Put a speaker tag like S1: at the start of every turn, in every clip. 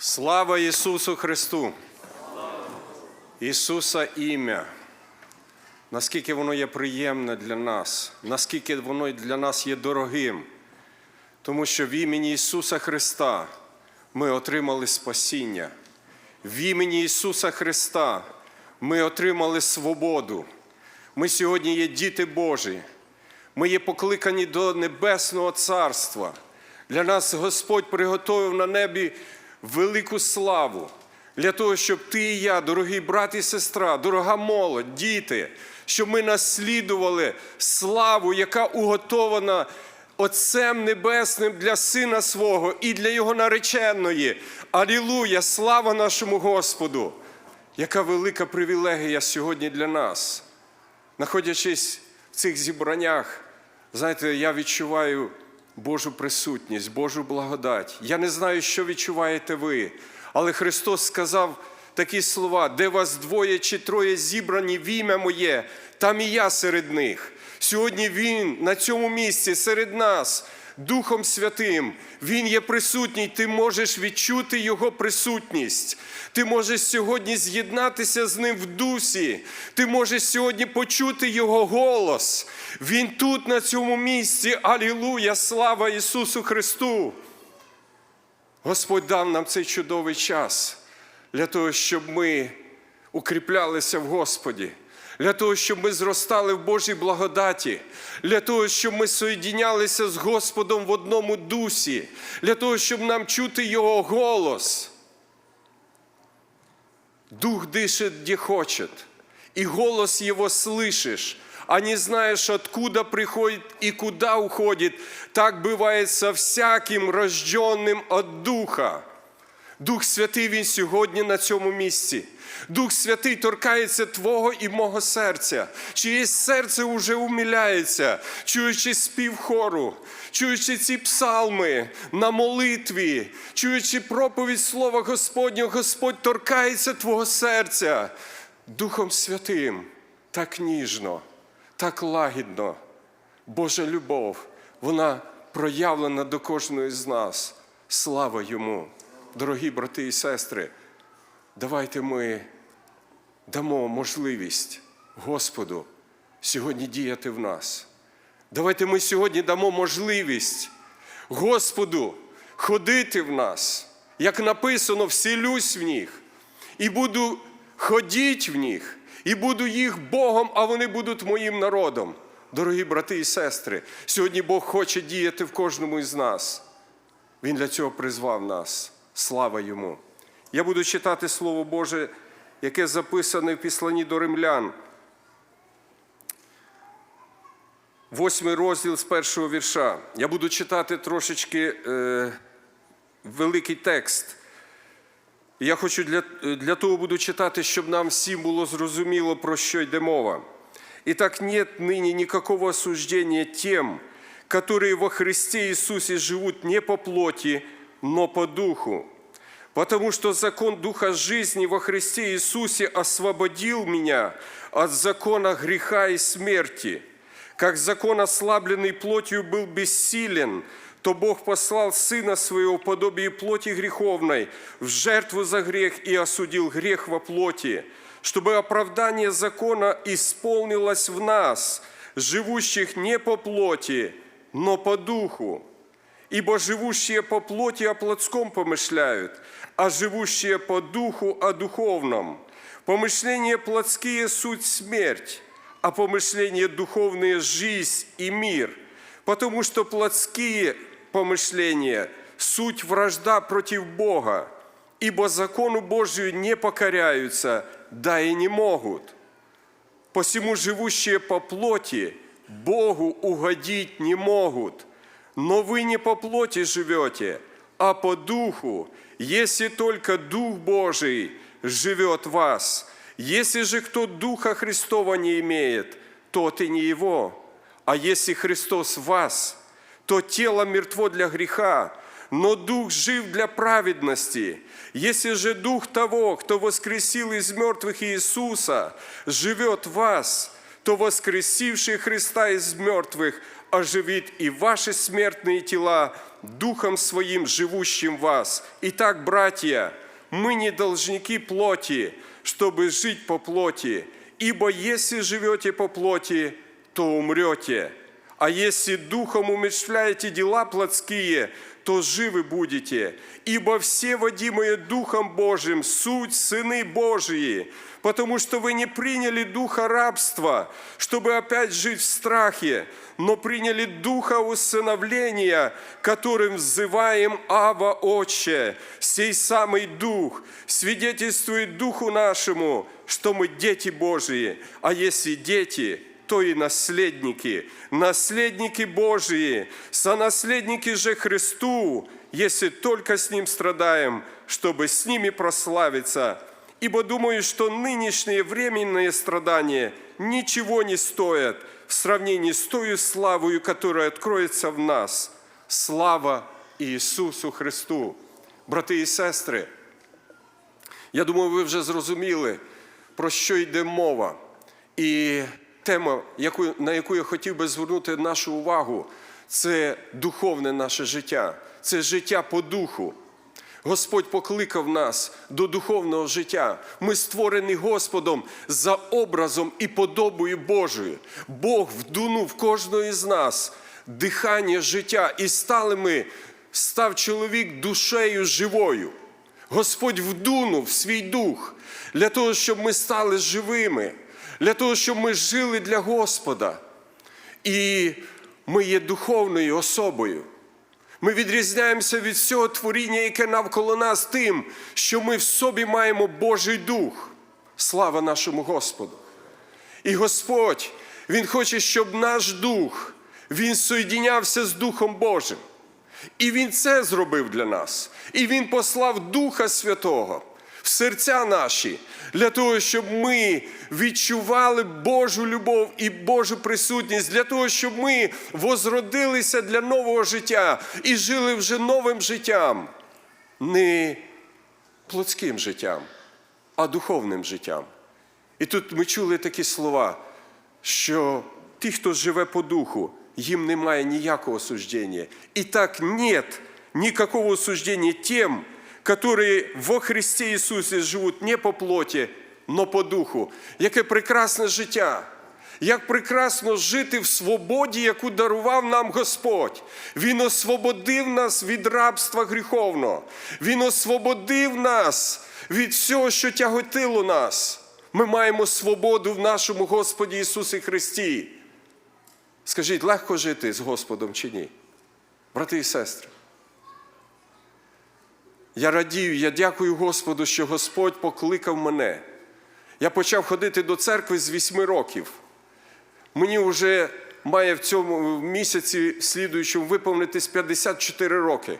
S1: Слава Ісусу Христу! Ісуса ім'я. Наскільки воно є приємне для нас, наскільки воно для нас є дорогим, тому що в імені Ісуса Христа ми отримали спасіння. В імені Ісуса Христа ми отримали свободу. Ми сьогодні є діти Божі. Ми є покликані до Небесного Царства. Для нас Господь приготовив на небі велику славу. Для того, щоб ти і я, дорогі брат і сестра, дорога молодь, діти, щоб ми наслідували славу, яка уготована Отцем Небесним для Сина свого і для Його нареченої. Алілуя! Слава нашому Господу! Яка велика привілегія сьогодні для нас. Знаходячись в цих зібраннях, знаєте, я відчуваю Божу присутність, Божу благодать. Я не знаю, що відчуваєте ви, але Христос сказав такі слова: де вас двоє чи троє зібрані в ім'я моє, там і я серед них. Сьогодні Він на цьому місці серед нас. Духом Святим, Він є присутній, ти можеш відчути Його присутність. Ти можеш сьогодні з'єднатися з Ним в дусі. Ти можеш сьогодні почути Його голос. Він тут, на цьому місці. Алілуя! Слава Ісусу Христу! Господь дав нам цей чудовий час для того, щоб ми укріплялися в Господі, для того, щоб ми зростали в Божій благодаті, для того, щоб ми соєдінялися з Господом в одному дусі, для того, щоб нам чути Його голос. Дух дышит, где хочет, и голос его слышишь, а не знаешь, откуда приходит и куда уходит. Так бывает со всяким рожденным от Духа. Дух Святий Він сьогодні на цьому місці. Дух Святий торкається Твого і мого серця, чиєсь серце уже умиляється, чуючи спів хору, чуючи ці псалми на молитві, чуючи проповідь Слова Господнього, Господь торкається Твого серця Духом Святим так ніжно, так лагідно. Божа любов, вона проявлена до кожної з нас. Слава йому! Дорогі брати і сестри, давайте ми дамо можливість Господу сьогодні діяти в нас. Давайте ми сьогодні дамо можливість Господу ходити в нас, як написано, вселюсь в них, і буду ходіть в них, і буду їх Богом, а вони будуть моїм народом. Дорогі брати і сестри, сьогодні Бог хоче діяти в кожному із нас. Він для цього призвав нас. Слава йому! Я буду читати Слово Боже, яке записане в післанні до римлян. Восьмий розділ з першого вірша. Я буду читати трошечки е, великий текст. Я хочу для, для того буду читати, щоб нам всім було зрозуміло, про що йде мова. Итак, нет ныне никакого осуждения тем, которые во Христе Иисусе живут не по плоти, но по духу. Потому что закон Духа жизни во Христе Иисусе освободил меня от закона греха и смерти. Как закон, ослабленный плотью, был бессилен, то Бог послал Сына Своего в подобие плоти греховной в жертву за грех и осудил грех во плоти, чтобы оправдание закона исполнилось в нас, живущих не по плоти, но по духу. Ибо живущие по плоти о плотском помышляют, а живущие по духу о духовном. Помышления плотские – суть смерть, а помышления духовные – жизнь и мир. Потому что плотские помышления – суть вражда против Бога, ибо закону Божию не покоряются, да и не могут. Посему живущие по плоти Богу угодить не могут. Но вы не по плоти живете, а по духу, если только Дух Божий живет в вас. Если же кто Духа Христова не имеет, тот и не его. А если Христос в вас, то тело мертво для греха, но Дух жив для праведности. Если же Дух того, кто воскресил из мертвых Иисуса, живет в вас, то воскресивший Христа из мертвых оживит и ваши смертные тела Духом Своим, живущим в вас. Итак, братья, мы не должники плоти, чтобы жить по плоти, ибо если живете по плоти, то умрете. А если духом умерщвляете дела плотские, то живы будете. Ибо все водимые Духом Божиим суть сыны Божии, потому что вы не приняли духа рабства, чтобы опять жить в страхе, но приняли духа усыновления, которым взываем Ава Отче. Сей самый Дух свидетельствует Духу нашему, что мы дети Божии, а если дети, то и наследники, наследники Божии, сонаследники же Христу, если только с Ним страдаем, чтобы с ними прославиться. Ибо думаю, что нынешние временные страдания ничего не стоят в сравнении с той славою, которая откроется в нас. Слава Ісусу Христу! Брати і сестри, я думаю, ви вже зрозуміли, про що йде мова. І тема, на яку я хотів би звернути нашу увагу, це духовне наше життя, це життя по духу. Господь покликав нас до духовного життя. Ми створені Господом за образом і подобою Божою. Бог вдунув кожного з нас дихання життя, і стали ми, став чоловік душею живою. Господь вдунув свій дух для того, щоб ми стали живими, для того, щоб ми жили для Господа. І ми є духовною особою. Ми відрізняємося від всього творіння, яке навколо нас тим, що ми в собі маємо Божий Дух. Слава нашому Господу! І Господь, Він хоче, щоб наш дух, Він соєдінявся з Духом Божим. І Він це зробив для нас. І Він послав Духа Святого в серця наші, для того, щоб ми відчували Божу любов і Божу присутність, для того, щоб ми возродилися для нового життя і жили вже новим життям, не плотським життям, а духовним життям. І тут ми чули такі слова, що ті, хто живе по духу, їм немає ніякого осуждення. І так нет никакого осуждения тем, которые во Христе Ісусі живуть не по плоті, но по духу. Яке прекрасне життя! Як прекрасно жити в свободі, яку дарував нам Господь. Він освободив нас від рабства гріховного. Він освободив нас від всього, що тяготило нас. Ми маємо свободу в нашому Господі Ісусі Христі. Скажіть, легко жити з Господом чи ні? Брати і сестри. Я радію, я дякую Господу, що Господь покликав мене. Я почав ходити до церкви з вісьми років. Мені вже має в цьому місяці слідуючому виповнитись 54 роки.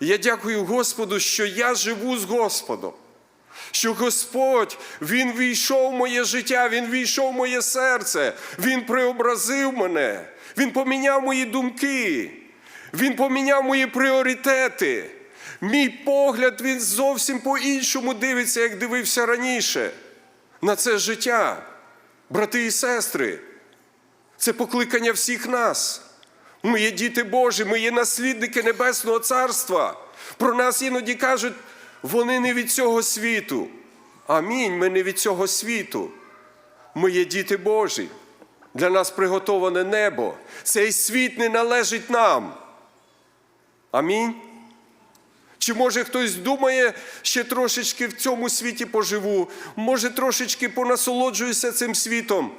S1: Я дякую Господу, що я живу з Господом. Що Господь, Він війшов в моє життя, Він війшов в моє серце, Він преобразив мене, Він поміняв мої думки, Він поміняв мої пріоритети. Мій погляд він зовсім по-іншому дивиться, як дивився раніше. На це життя, брати і сестри, це покликання всіх нас. Ми є діти Божі, ми є наслідники Небесного Царства. Про нас іноді кажуть, вони не від цього світу. Амінь. Ми не від цього світу. Ми є діти Божі. Для нас приготоване небо. Цей світ не належить нам. Амінь. Чи може хтось думає, ще трошечки в цьому світі поживу, може трошечки понасолоджуюся цим світом?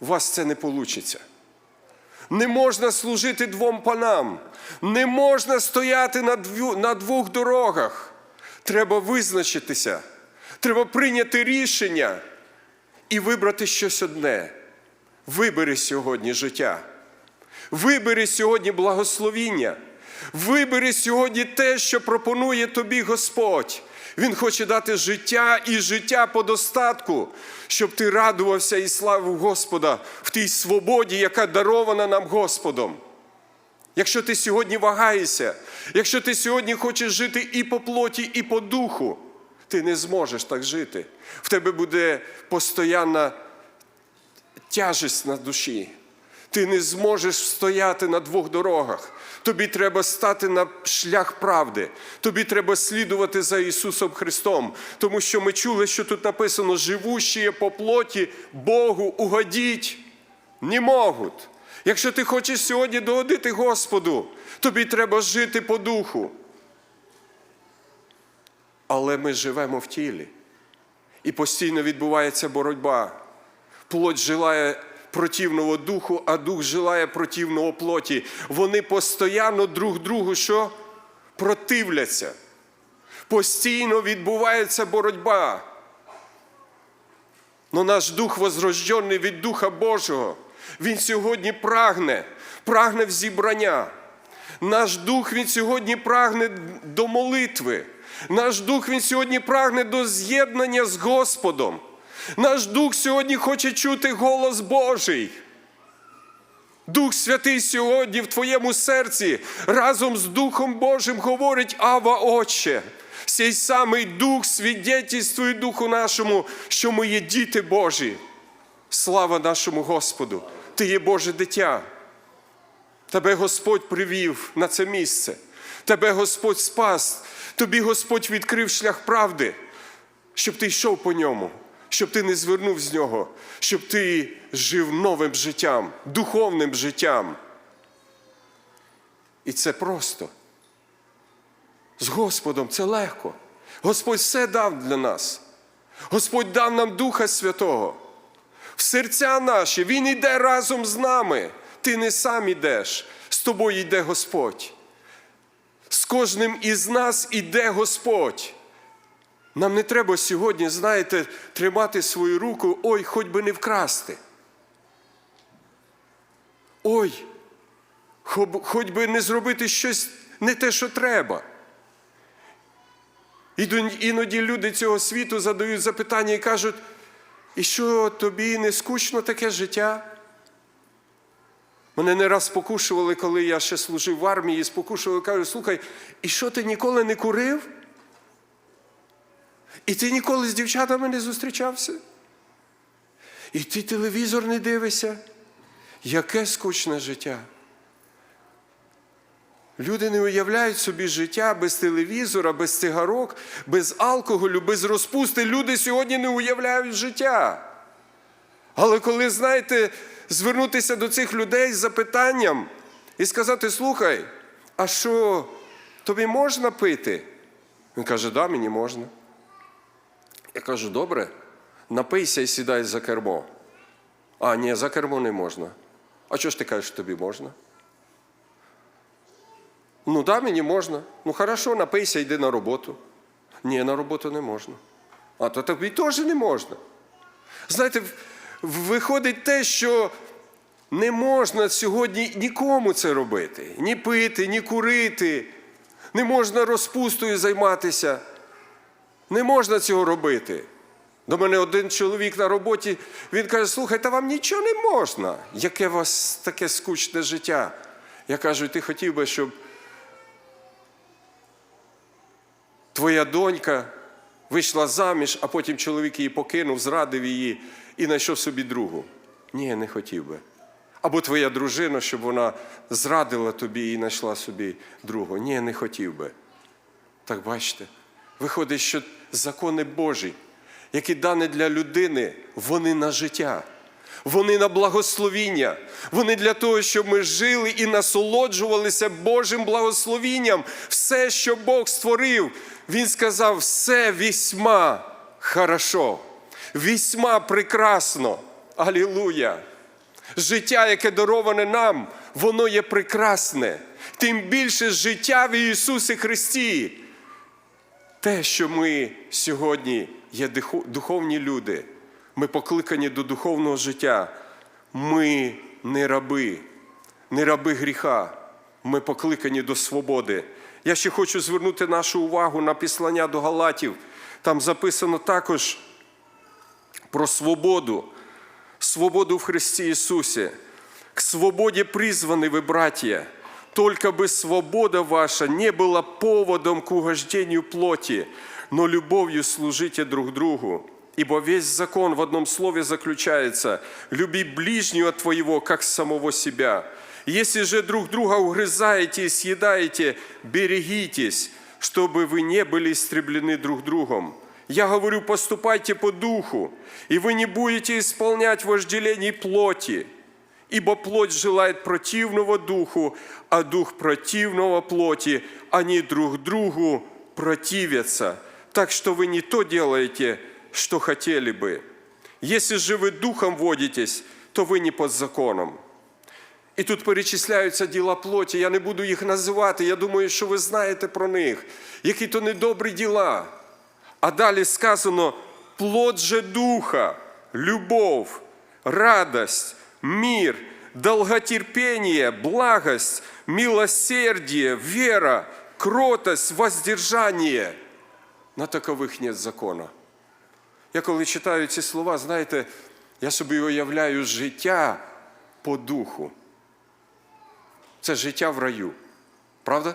S1: У вас це не вийде. Не можна служити двом панам, не можна стояти на, двох дорогах. Треба визначитися, треба прийняти рішення і вибрати щось одне. Вибери сьогодні життя. Вибери сьогодні благословіння. Вибери сьогодні те, що пропонує тобі Господь. Він хоче дати життя і життя по достатку, щоб ти радувався і славив Господа в тій свободі, яка дарована нам Господом. Якщо ти сьогодні вагаєшся, якщо ти сьогодні хочеш жити і по плоті, і по духу, ти не зможеш так жити. В тебе буде постоянна тяжесть на душі. Ти не зможеш стояти на двох дорогах. Тобі треба стати на шлях правди. Тобі треба слідувати за Ісусом Христом. Тому що ми чули, що тут написано: живущі по плоті Богу угодіть не можуть. Якщо ти хочеш сьогодні догодити Господу, тобі треба жити по духу. Але ми живемо в тілі. І постійно відбувається боротьба. Плоть желає противного духу, а дух желає противного плоті. Вони постійно друг другу що? Противляться. Постійно відбувається боротьба. Но наш дух возрождений від Духа Божого. Він сьогодні прагне, прагне в зібрання. Наш дух він сьогодні прагне до молитви. Наш дух він сьогодні прагне до з'єднання з Господом. Наш дух сьогодні хоче чути голос Божий. Дух Святий сьогодні в твоєму серці разом з Духом Божим говорить Ава Отче. Цей самий Дух свідетельствує Духу нашому, що ми є діти Божі. Слава нашому Господу! Ти є Боже дитя. Тебе Господь привів на це місце. Тебе Господь спас. Тобі Господь відкрив шлях правди, щоб ти йшов по ньому, щоб ти не звернув з нього, щоб ти жив новим життям, духовним життям. І це просто. З Господом це легко. Господь все дав для нас. Господь дав нам Духа Святого. В серця наші, Він йде разом з нами. Ти не сам ідеш, з тобою йде Господь. З кожним із нас іде Господь. Нам не треба сьогодні, знаєте, тримати свою руку, ой, хоч би не вкрасти. Ой, хоч би не зробити щось не те, що треба. Іноді люди цього світу задають запитання і кажуть, і що тобі не скучно таке життя? Мене не раз спокушували, коли я ще служив в армії, спокушували, кажуть, слухай, і що ти ніколи не курив? І ти ніколи з дівчатами не зустрічався? І ти телевізор не дивишся? Яке скучне життя? Люди не уявляють собі життя без телевізора, без цигарок, без алкоголю, без розпусти. Люди сьогодні не уявляють життя. Але коли, знаєте, звернутися до цих людей з запитанням і сказати: слухай, а що, тобі можна пити? Він каже, да, мені можна. Я кажу, добре, напийся і сідай за кермо. А, ні, за кермо не можна. А чого ж ти кажеш, тобі можна? Ну да, мені можна. Ну хорошо, напийся, йди на роботу. Ні, на роботу не можна. А то тобі теж не можна. Знаєте, виходить те, що не можна сьогодні нікому це робити. Ні пити, ні курити. Не можна розпустою займатися. Не можна цього робити. До мене один чоловік на роботі, він каже, слухай, та вам нічого не можна. Яке у вас таке скучне життя? Я кажу, ти хотів би, щоб твоя донька вийшла заміж, а потім чоловік її покинув, зрадив її і знайшов собі другу. Ні, не хотів би. Або твоя дружина, щоб вона зрадила тобі і знайшла собі другу. Ні, не хотів би. Так бачите, виходить, що закони Божі, які дані для людини, вони на життя. Вони на благословіння. Вони для того, щоб ми жили і насолоджувалися Божим благословінням. Все, що Бог створив, Він сказав, все вісьма хорошо, вісьма прекрасно. Алілуя! Життя, яке дароване нам, воно є прекрасне. Тим більше життя в Ісусі Христі. Те, що ми сьогодні є духовні люди, ми покликані до духовного життя. Ми не раби, не раби гріха. Ми покликані до свободи. Я ще хочу звернути нашу увагу на післання до Галатів. Там записано також про свободу, свободу в Христі Ісусі. К свободе призваны вы, братья, только бы свобода ваша не была поводом к угождению плоти, но любовью служите друг другу. Ибо весь закон в одном слове заключается «люби ближнего твоего, как самого себя». Если же друг друга угрызаете и съедаете, берегитесь, чтобы вы не были истреблены друг другом. Я говорю, поступайте по духу, и вы не будете исполнять вожделений плоти, ибо плоть желает противного духу, а дух противного плоти, они друг другу противятся. Так что вы не то делаете, что хотели бы. Если же ви духом водитесь, то ви не под законом. І тут перечисляються діла плоті. Я не буду їх називати. Я думаю, що ви знаєте про них. Які то недобрі діла. А далі сказано: плод же духа, любов, радость, мир, долготерпение, благость, милосердие, вера, кротость, воздержание. На такових нет закона. Я коли читаю ці слова, знаєте, я собі уявляю життя по духу. Це життя в раю. Правда?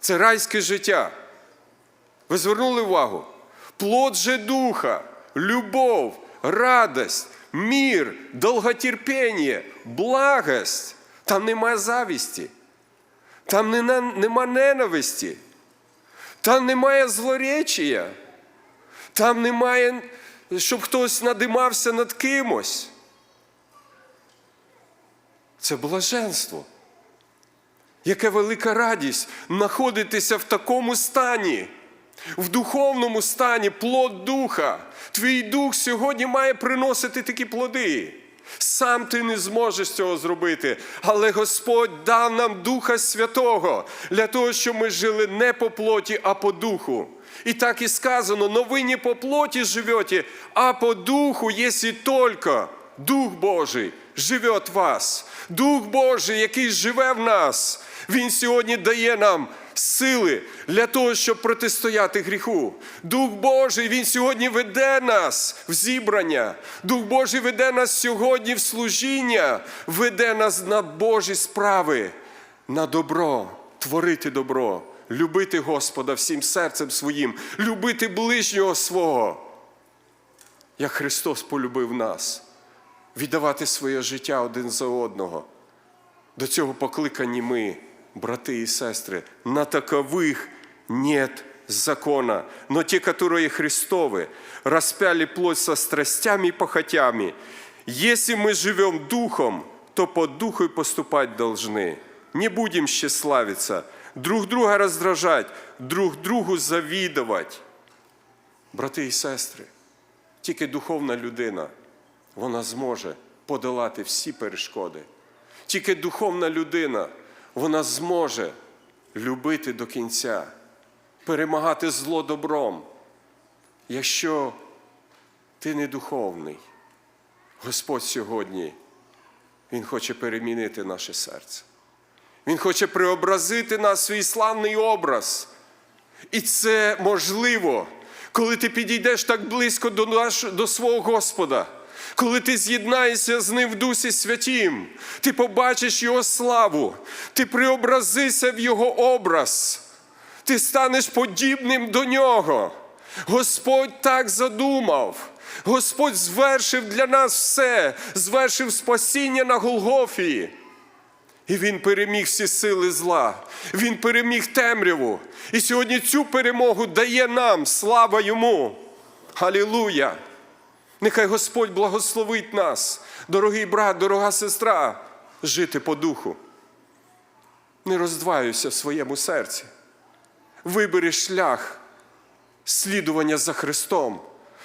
S1: Це райське життя. Ви звернули увагу? Плод же духа, любов, радость, мир, долготерпение, благость. Там немає завісті, там нема ненависті, там немає злоречія, там немає, щоб хтось надимався над кимось. Це блаженство. Яка велика радість знаходитися в такому стані, в духовному стані, плод духа. Твій дух сьогодні має приносити такі плоди. Сам ти не зможеш цього зробити, але Господь дав нам Духа Святого для того, щоб ми жили не по плоті, а по духу. І так і сказано, но ви не по плоті живете, а по духу, якщо тільки Дух Божий живе в вас. Дух Божий, який живе в нас, Він сьогодні дає нам сили для того, щоб протистояти гріху. Дух Божий, Він сьогодні веде нас в зібрання. Дух Божий веде нас сьогодні в служіння, веде нас на Божі справи, на добро, творити добро, любити Господа всім серцем своїм, любити ближнього свого, як Христос полюбив нас, віддавати своє життя один за одного. До цього покликані ми, брати и сестры. На таковых нет закона. Но те, которые Христовы, распяли плоть со страстями и похотями. Если мы живем духом, то по духу и поступать должны. Не будем тщеславиться, друг друга раздражать, друг другу завидовать. Брати і сестри, тільки духовна людина, вона зможе подолати всі перешкоди. Тільки духовна людина, вона зможе любити до кінця, перемагати зло добром. Якщо ти не духовний, Господь сьогодні, Він хоче перемінити наше серце. Він хоче преобразити нас свій славний образ. І це можливо, коли ти підійдеш так близько до, наш, до свого Господа, коли ти з'єднаєшся з Ним в Дусі Святім, ти побачиш Його славу, ти преобразишся в Його образ, ти станеш подібним до Нього. Господь так задумав. Господь звершив для нас все, звершив спасіння на Голгофії. І він переміг всі сили зла. Він переміг темряву. І сьогодні цю перемогу дає нам. Слава йому. Халілуя! Нехай Господь благословить нас, дорогий брат, дорога сестра, жити по духу. Не роздваюся в своєму серці. Вибери шлях слідування за Христом,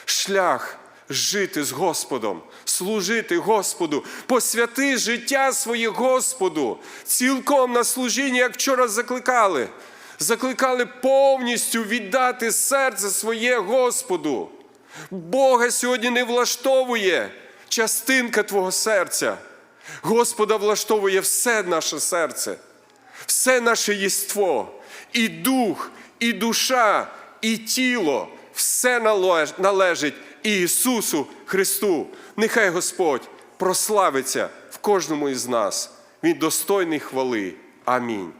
S1: шлях жити з Господом, служити Господу, посвяти життя своє Господу, цілком на служіння, як вчора закликали. Закликали повністю віддати серце своє Господу. Бога сьогодні не влаштовує частинка твого серця. Господа влаштовує все наше серце, все наше єство, і дух, і душа, і тіло, все належ- належить Ісусу Христу. Нехай Господь прославиться в кожному із нас. Він достойний хвали. Амінь.